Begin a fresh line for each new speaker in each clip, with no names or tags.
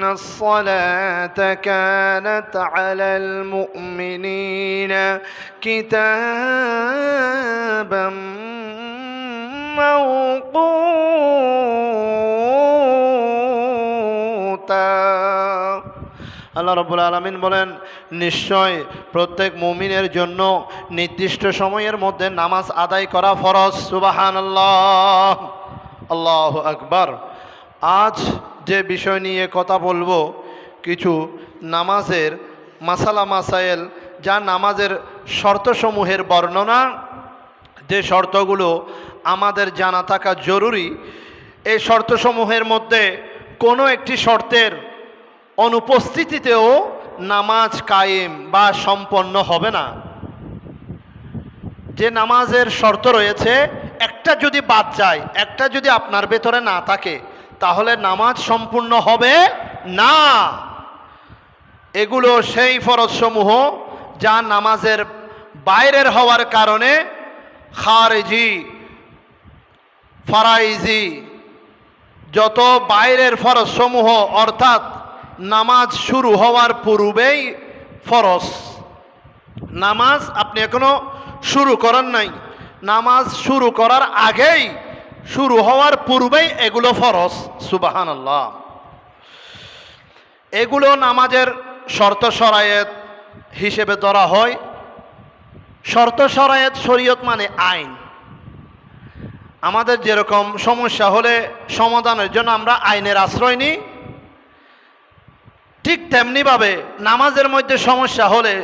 إن الصلاة كانت على المؤمنين كتابا موقوتا আল্লাহ রব্বুল আলমিন বলেন নিশ্চয় প্রত্যেক মুমিনের জন্য নির্দিষ্ট সময়ের মধ্যে নামাজ আদায় করা ফরজ সুবাহান আল্লাহ আল্লাহ আকবার আজ যে বিষয় নিয়ে কথা বলব, কিছু নামাজের মাসালা মাসাইল যা নামাজের শর্তসমূহের বর্ণনা। যে শর্তগুলো আমাদের জানা থাকা জরুরি, এই শর্তসমূহের মধ্যে কোনো একটি শর্তের অনুপস্থিতিতেও নামাজ কায়েম বা সম্পন্ন হবে না। যে নামাজের শর্ত রয়েছে, একটা যদি বাদ যায়, একটা যদি আপনার ভেতরে না থাকে তাহলে নামাজ সম্পূর্ণ হবে না। এগুলো সেই ফরজসমূহ যা নামাজের বাইরের হওয়ার কারণে খারেজি, ফারাইজি, যত বাইরের ফরজসমূহ, অর্থাৎ নামাজ শুরু হওয়ার পূর্বেই ফরজ। নামাজ আপনি এখনও শুরু করেন নাই। নামাজ শুরু করার আগেই শুরু হওয়ার পূর্বেই এগুলো ফরজ সুবাহান আল্লাহ এগুলো নামাজের শর্ত সরায়েত হিসেবে ধরা হয়। শর্ত সরায়েত শরীয়ত মানে আইন। আমাদের যেরকম সমস্যা হলে সমাধানের জন্য আমরা আইনের আশ্রয় নিই। ঠিক তেমনিভাবে নামাজের মধ্যে সমস্যা হলে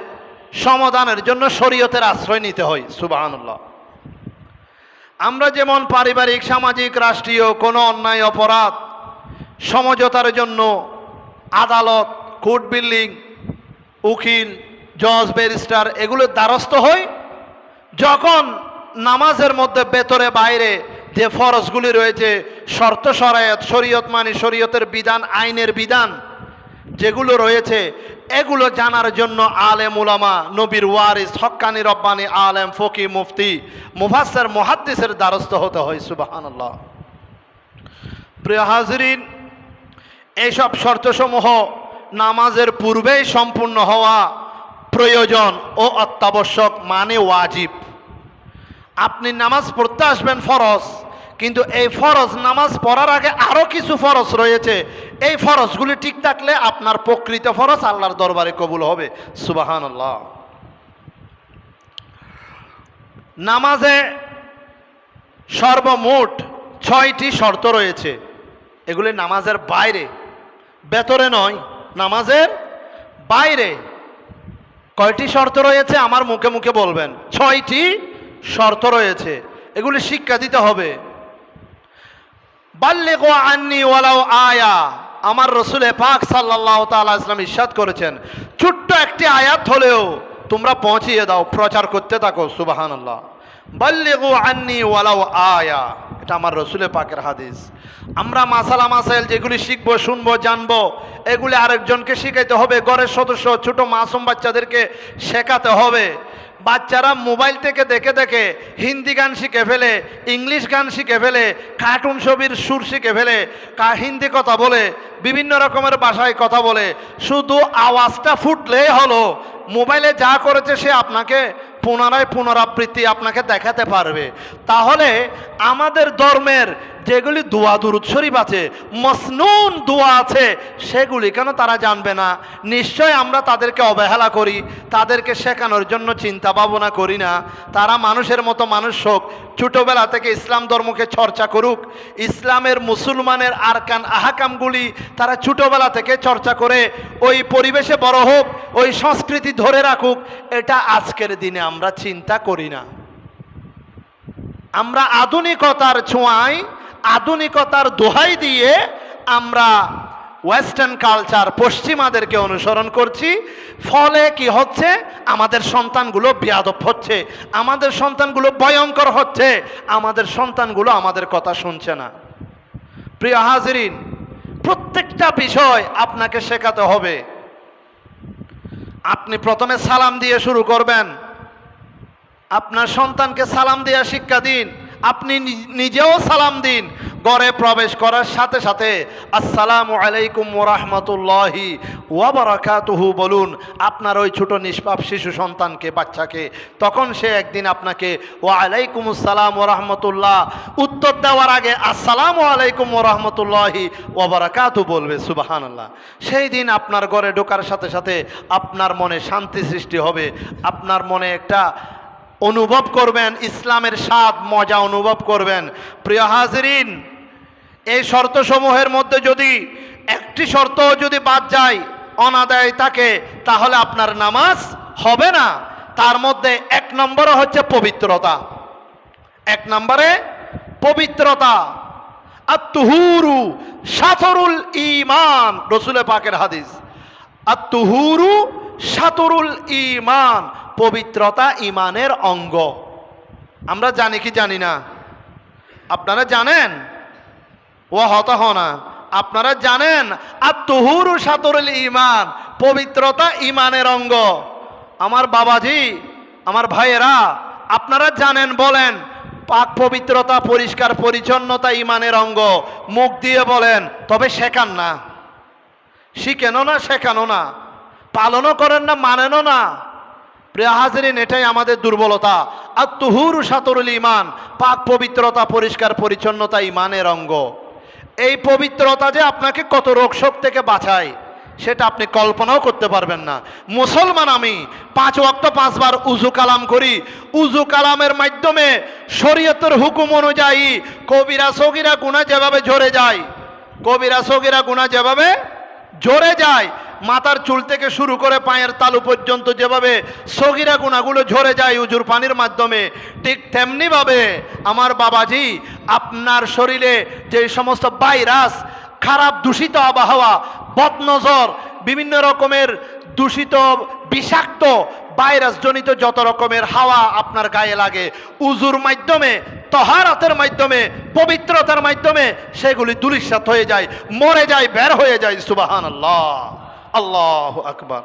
সমাধানের জন্য শরীয়তের আশ্রয় নিতে হয়, সুবাহানুল্লাহ। আমরা যেমন পারিবারিক, সামাজিক, রাষ্ট্রীয় কোনো অন্যায়, অপরাধ, সমঝোতার জন্য আদালত, কোর্ট বিল্ডিং, উকিল, জজ, ব্যারিস্টার এগুলোর দ্বারস্থ হই। যখন নামাজের মধ্যে ভেতরে, বাইরে যে ফরজগুলি রয়েছে, শর্ত সরায়ত শরীয়ত মানে শরীয়তের বিধান, আইনের বিধান যেগুলো রয়েছে, এগুলো জানার জন্য আলেম উলামা নবীর ওয়ারিস হক্কানি রব্বানি আলেম ফকি মুফতি মুফাসের মুহাদ্দিসের দ্বারস্থ হতে হয় সুবাহান্লাহ প্রিয় হাজরিন এইসব শর্তসমূহ নামাজের পূর্বেই সম্পূর্ণ হওয়া প্রয়োজন ও অত্যাবশ্যক মানে ওয়াজিব। আপনি নামাজ পড়তে আসবেন ফরজ কিন্তু এই ফরজ নামাজ পড়ার আগে আরও কিছু ফরজ রয়েছে। এই ফরজগুলি ঠিক থাকলে আপনার প্রকৃত ফরজ আল্লাহর দরবারে কবুল হবে। সুবাহান আল্লাহ নামাজে সর্বমোট ছয়টি শর্ত রয়েছে। এগুলি নামাজের বাইরে, ভেতরে নয়, নামাজের বাইরে। কয়টি শর্ত রয়েছে আমার মুখে মুখে বলবেন? ছয়টি শর্ত রয়েছে। এগুলি শিক্ষা দিতে হবে। বাল্যেগো আন্নি ওয়ালাও আয়া। আমার রসুলে পাক সাল্লাহ তাআলা ইসলাম ইস্বাদ করেছেন, ছোট্ট একটি আয়াত হলেও তোমরা পৌঁছিয়ে দাও, প্রচার করতে থাকো সুবাহান আল্লাহ বাল্যেগো আন্নি ওয়ালাও আয়া। এটা আমার রসুলে পাকের হাদিস। আমরা মাসালা মাসাইল যেগুলি শিখব, শুনব, জানব, এগুলি আরেকজনকে শিখাইতে হবে, ঘরের সদস্য, ছোট মাসুম বাচ্চাদেরকে শেখাতে হবে। বাচ্চারা মোবাইল থেকে দেখে দেখে হিন্দি গান শিখে ফেলে, ইংলিশ গান শিখে ফেলে, কার্টুন ছবির সুর শিখে ফেলে, কা হিন্দি কথা বলে, বিভিন্ন রকমের ভাষায় কথা বলে। শুধু আওয়াজটা ফুটলেই হলো, মোবাইলে যা করেছে সে আপনাকে পুনরায় পুনরাবৃত্তি আপনাকে দেখাতে পারবে। তাহলে আমাদের ধর্মের যেগুলি দোয়া দুরুদ শরীফ আছে, মসনুন দোয়া আছে, সেগুলি কেন তারা জানবে না? নিশ্চয় আমরা তাদেরকে অবহেলা করি, তাদেরকে শেখানোর জন্য চিন্তা ভাবনা করি না। তারা মানুষের মতো মানুষ হোক, ছোটোবেলা থেকে ইসলাম ধর্মকে চর্চা করুক, ইসলামের মুসলমানের আরকান আহাকামগুলি তারা ছোটোবেলা থেকে চর্চা করে, ওই পরিবেশে বড় হোক, ওই সংস্কৃতি ধরে রাখুক, এটা আজকের দিনে আমরা চিন্তা করি না। আমরা আধুনিকতার ছোঁয়ায় আধুনিকতার দোহাই দিয়ে আমরা ওয়েস্টার্ন কালচার পশ্চিমাদেরকে অনুসরণ করছি। ফলে কি হচ্ছে? আমাদের সন্তানগুলো বিয়াদব হচ্ছে। আমাদের সন্তানগুলো ভয়ঙ্কর হচ্ছে। আমাদের সন্তানগুলো আমাদের কথা শুনছে না। প্রিয় হাজিরিন, প্রত্যেকটা বিষয় আপনাকে শেখাতে হবে। আপনি প্রথমে সালাম দিয়ে শুরু করবেন। আপনার সন্তানকে সালাম দেওয়া শিক্ষা দিন। আপনি নিজেও সালাম দিন। ঘরে প্রবেশ করার সাথে সাথে, আসসালামু আলাইকুম ওরহমতুল্লাহি ওয়াবারাকাতুহু বলুন, আপনার ওই ছোট নিষ্পাপ শিশু সন্তানকে, বাচ্চাকে, তখন সে একদিন আপনাকে ওয়া আলাইকুম আসসালাম ওরহমতুল্লাহ উত্তর দেওয়ার আগে, আসসালামু আলাইকুম ওরহমতুল্লাহি ওয়াবারাকাতু বলবে, সুবাহানাল্লাহ। সেই দিন আপনার ঘরে ঢোকার সাথে সাথে আপনার মনে শান্তি সৃষ্টি হবে, আপনার মনে একটা অনুভব করবেন, ইসলামের স্বাদ, মজা অনুভব করবেন। প্রিয় হাজরিন, এই শর্তসমূহের মধ্যে যদি একটি শর্ত যদি বাদ যায়, অনাদায় থাকে, তাহলে আপনার নামাজ হবে না। তার মধ্যে এক নম্বরে হচ্ছে পবিত্রতা। এক নম্বরে পবিত্রতা। আত্মহুরু সাতরুল ইমান রসুলে পাকের হাদিস। আত্মহুরু সাতরুল ইমান পবিত্রতা ইমানের অঙ্গ। আমরা জানি কি জানি না? আপনারা জানেন? ও হত না আপনারা জানেন? আত্মহুরু সাতরুল ইমান পবিত্রতা ইমানের অঙ্গ। আমার বাবাজি, আমার ভাইয়েরা, আপনারা জানেন, বলেন, পাক পবিত্রতা, পরিষ্কার পরিচ্ছন্নতা ইমানের অঙ্গ। মুখ দিয়ে বলেন, তবে শেখান না। শিখেনও না শেখানো না। পালনও করেন না, মানেনও না। প্রিয় হাজরিন, এটাই আমাদের দুর্বলতা। আর তুহুরু সাতরুল ইমান পাক পবিত্রতা, পরিষ্কার পরিচ্ছন্নতা ইমানের অঙ্গ। এই পবিত্রতা যে আপনাকে কত রোগ শোক থেকে বাঁচায়, সেটা আপনি কল্পনাও করতে পারবেন না। মুসলমান আমি, পাঁচ ওয়াক্ত পাঁচবার উজু কালাম করি। উজু কালামের মাধ্যমে শরীয়তের হুকুম অনুযায়ী কবিরা সগিরা গুণা যেভাবে ঝরে যায়, কবিরা সগিরা গুণা যেভাবে ঝরে যায় মাথার চুল থেকে শুরু করে পায়ের তালু পর্যন্ত যেভাবে সগিরা গুণাগুলো ঝরে যায় উজুর পানির মাধ্যমে, ঠিক তেমনিভাবে আমার বাবাজি আপনার শরীরে যে সমস্ত ভাইরাস, খারাপ দূষিত আবহাওয়া, বদনজর, বিভিন্ন রকমের দূষিত বিষাক্ত ভাইরাসজনিত যত রকমের হাওয়া আপনার গায়ে লাগে, উজুর মাধ্যমে, তহারাতের মাধ্যমে, পবিত্রতার মাধ্যমে সেগুলি দুলিশাত হয়ে যায়, মরে যায়, বের হয়ে যায় সুবাহান আল্লাহ আল্লাহ আকবার।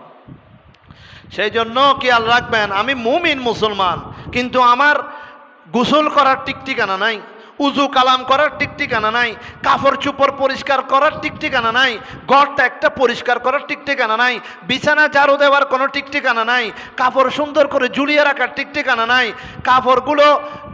সেই জন্য খেয়াল রাখবেন? আমি মুমিন মুসলমান, কিন্তু আমার গোসল করার টিকটিকানা নাই, উজু কালাম করার টিকটিকানা নাই, কাপড় চুপড় পরিষ্কার করার টিকটিকানা নাই, ঘরটা একটা পরিষ্কার করার টিকটিকানা নাই, বিছানা ঝাড়ু দেওয়ার কোনো টিকটিকানা নাই, কাপড় সুন্দর করে ঝুলিয়ে রাখার টিকটিকানা নাই, কাপড়গুলো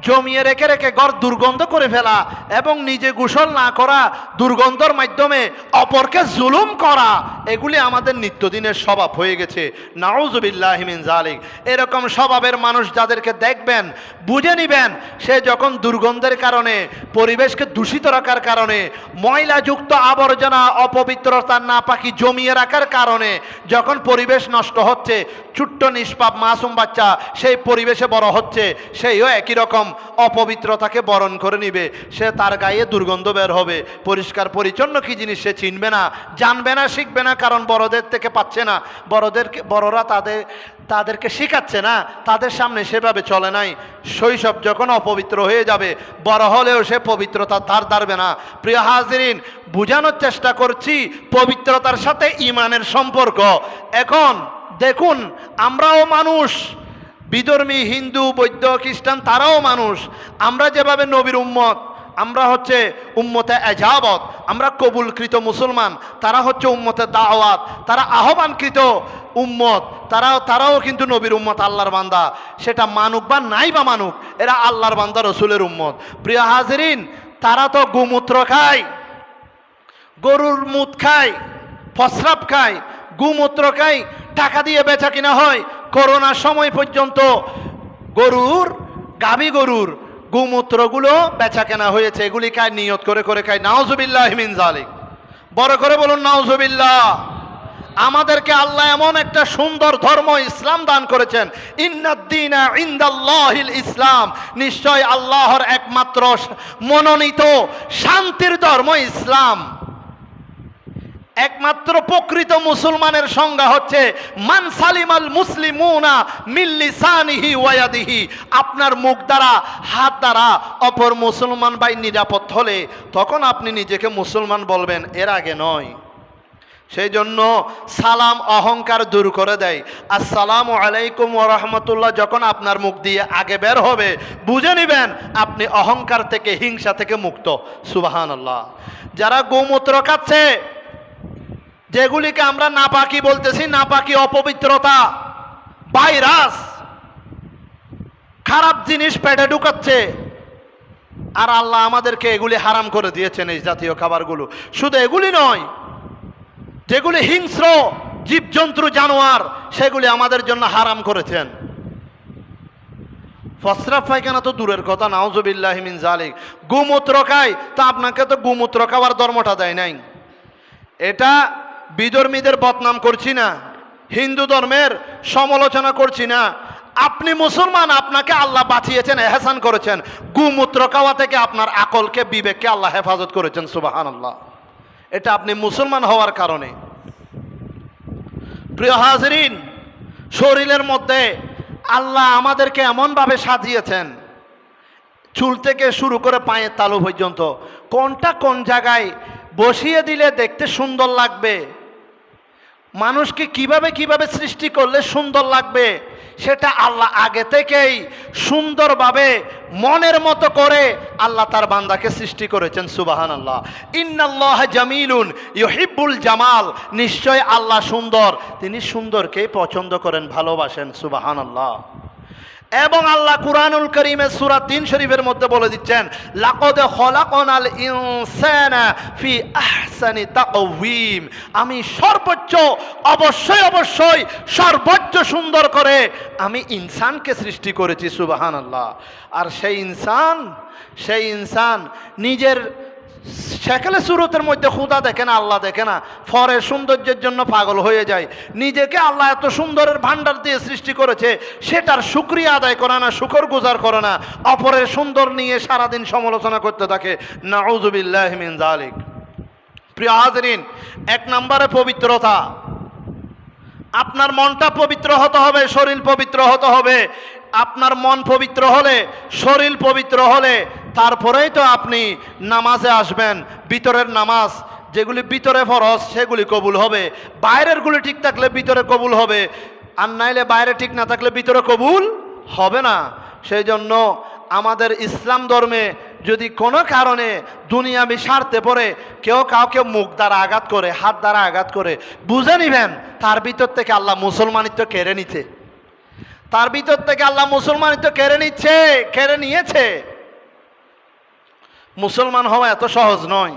জমিয়ে রেখে রেখে ঘর দুর্গন্ধ করে ফেলা এবং নিজে গোসল না করা, দুর্গন্ধর মাধ্যমে অপরকে জুলুম করা, এগুলি আমাদের নিত্যদিনের স্বভাব হয়ে গেছে। নাউজুবিল্লাহিমিন জালিক এরকম স্বভাবের মানুষ যাদেরকে দেখবেন, বুঝে নিবেন, সে যখন দুর্গন্ধের কারণে, পরিবেশকে দূষিত রাখার কারণে, ময়লাযুক্ত আবর্জনা অপবিত্রতা না পাখি জমিয়ে রাখার কারণে যখন পরিবেশ নষ্ট হচ্ছে, ছোট্ট নিষ্পাপ মাসুম বাচ্চা সেই পরিবেশে বড় হচ্ছে, সেইও একই রকম। অপবিত্রতাকে বরণ করে নিবে। সে তার গায়ে দুর্গন্ধ বের হবে। পরিষ্কার পরিচ্ছন্ন কি জিনিস সে চিনবে না, জানবে না, শিখবে না, কারণ বড়দের থেকে পাচ্ছে না। বড়দেরকে বড়রা তাদের তাদেরকে শেখাচ্ছে না, তাদের সামনে সেভাবে চলে নাই। শৈশব যখন অপবিত্র হয়ে যাবে, বড় হলেও সে পবিত্রতা ধার ধারবে না। প্রিয় হাজরিন, বোঝানোর চেষ্টা করছি পবিত্রতার সাথে ইমানের সম্পর্ক। এখন দেখুন, আমরাও মানুষ বিধর্মী, হিন্দু, বৌদ্ধ, খ্রিস্টান তারাও মানুষ। আমরা যেভাবে নবীর উম্মত, আমরা হচ্ছে উম্মতে এজাবত, আমরা কবুলকৃত মুসলমান, তারা হচ্ছে উম্মতে দাওয়াত, তারা আহ্বানকৃত উম্মত, তারাও তারাও কিন্তু নবীর উম্মত, আল্লাহর বান্দা। সেটা মানুক বা নাই বা মানুক, এরা আল্লাহর বান্দা, রসুলের উম্মত। প্রিয় হাজরিন, তারা তো গোমূত্র খায়, গরুর মুত খায় ফসরাপ খায়, গুমূত্র খায়, টাকা দিয়ে বেচা কিনা হয় করোনার সময় পর্যন্ত গরুর, গাভী গরুর গুমূত্রগুলো বেচা কেনা হয়েছে। এগুলি খায়, নিয়ত করে করে খায়। নাওজুবিল্লাহ মিন জালিক বড় করে বলুন নাওজুবিল্লাহ আমাদেরকে আল্লাহ এমন একটা সুন্দর ধর্ম ইসলাম দান করেছেন। ইন্নাদ্দিনা ইন্দাল্লাহিল ইসলাম। নিশ্চয় আল্লাহর একমাত্র মনোনীত, শান্তির ধর্ম ইসলাম। একমাত্র প্রকৃত মুসলমানের সংজ্ঞা হচ্ছে, মান সালিমাল মুসলিমুনা মিল্লিসানিহি ওয়াদিহি আপনার মুখ দ্বারা, হাত দ্বারা অপর মুসলমান ভাই নিরাপদ হলে, তখন আপনি নিজেকে মুসলমান বলবেন, এর আগে নয়। সেই জন্য সালাম, অহংকার দূর করে দেয়। আসসালামু আলাইকুম রহমতুল্লাহ। যখন আপনার মুখ দিয়ে আগে বের হবে, বুঝে নেবেন, আপনি অহংকার থেকে, হিংসা থেকে মুক্ত। সুবাহান আল্লাহ যারা গোমূত্র খাচ্ছে যেগুলিকে আমরা নাপাকি বলতেছি, নাপাকি অপবিত্রতা, ভাইরাস, খারাপ জিনিস পেটে ঢুকাচ্ছে। আর আল্লাহ আমাদেরকে এগুলি হারাম করে দিয়েছেন এই জাতীয় খাবারগুলো। শুধু এগুলি নয়, যেগুলি হিংস্র জীবজন্তু, জানোয়ার, সেগুলি আমাদের জন্য হারাম করেছেন। ফসরাফ পায়খানা তো দূরের কথা নাউজুবিল্লাহিমিন জালিক গুমূত্র খায়, তা আপনাকে তো গুমূত্র খাওয়ার ধর্মটা দেয় নাই। এটা বিধর্মীদের বদনাম করছি না, হিন্দু ধর্মের সমালোচনা করছি না। আপনি মুসলমান, আপনাকে আল্লাহ বাঁচিয়েছেন, এহসান করেছেন। গুমূত্র খাওয়া থেকে আপনার আকলকে, বিবেককে আল্লাহ হেফাজত করেছেন সুবাহান আল্লাহ এটা আপনি মুসলমান হওয়ার কারণে। প্রিয় হাজরিন, শরীরের মধ্যে আল্লাহ আমাদেরকে এমনভাবে সাজিয়েছেন, চুল থেকে শুরু করে পায়ের তালু পর্যন্ত। কোনটা কোন জায়গায় বসিয়ে দিলে দেখতে সুন্দর লাগবে মানুষকে কীভাবে কীভাবে সৃষ্টি করলে সুন্দর লাগবে, সেটা আল্লাহ আগে থেকেই সুন্দরভাবে মনের মতো করে আল্লাহ তার বান্দাকে সৃষ্টি করেছেন সুবাহান আল্লাহ ইন্নাল্লাহ জামিলুন ইহিবুল জামাল, নিশ্চয় আল্লাহ সুন্দর। তিনি সুন্দরকেই পছন্দ করেন, ভালোবাসেন সুবাহান আল্লাহ এবং আল্লাহ কুরআনুল করিমের সূরা তিন শরীফের মধ্যে বলে দিচ্ছেন, লাকদ খলাকনাল ইনসানা ফি আহসানি তাকওয়িম। আমি সর্বোচ্চ, অবশ্যই অবশ্যই, সর্বোচ্চ সুন্দর করে আমি ইনসানকে সৃষ্টি করেছি, সুবহানাল্লাহ। আর সেই ইনসান সেই ইনসান নিজের সেকেলে সুরতের মধ্যে খুদা দেখে না, আল্লাহ দেখে না। ফরের সৌন্দর্যের জন্য পাগল হয়ে যায়। নিজেকে আল্লাহ এত সুন্দরের ভান্ডার দিয়ে সৃষ্টি করেছে, সেটার সুক্রিয়া আদায় করে না, শুকর গুজার করে না। অপরের সুন্দর নিয়ে সারাদিন সমালোচনা করতে থাকে। নাউজুবিল্লাহ মিন জালিক প্রিয় হাজরিন, এক নম্বরে পবিত্রতা। আপনার মনটা পবিত্র হতে হবে, শরীর পবিত্র হতে হবে। আপনার মন পবিত্র হলে, শরীর পবিত্র হলে তারপরেই তো আপনি নামাজে আসবেন, ভিতরের নামাজ, যেগুলি ভিতরে ফরজ, সেগুলি কবুল হবে। বাইরেরগুলি ঠিক থাকলে ভিতরে কবুল হবে, আর নাইলে বাইরে ঠিক না থাকলে ভিতরে কবুল হবে না। সেই জন্য আমাদের ইসলাম ধর্মে যদি কোনো কারণে দুনিয়াবি স্বার্থে পড়ে, কেউ কাউকে মুখ দ্বারা আঘাত করে, হাত দ্বারা আঘাত করে, বুঝে নিবেন, তার ভিতর থেকে আল্লাহ মুসলমানিত্ব কেড়ে নিচ্ছে। তার ভিতর থেকে আল্লাহ মুসলমানিত্ব কেড়ে নিচ্ছে, কেড়ে নিয়েছে। মুসলমান হওয়া এত সহজ নয়।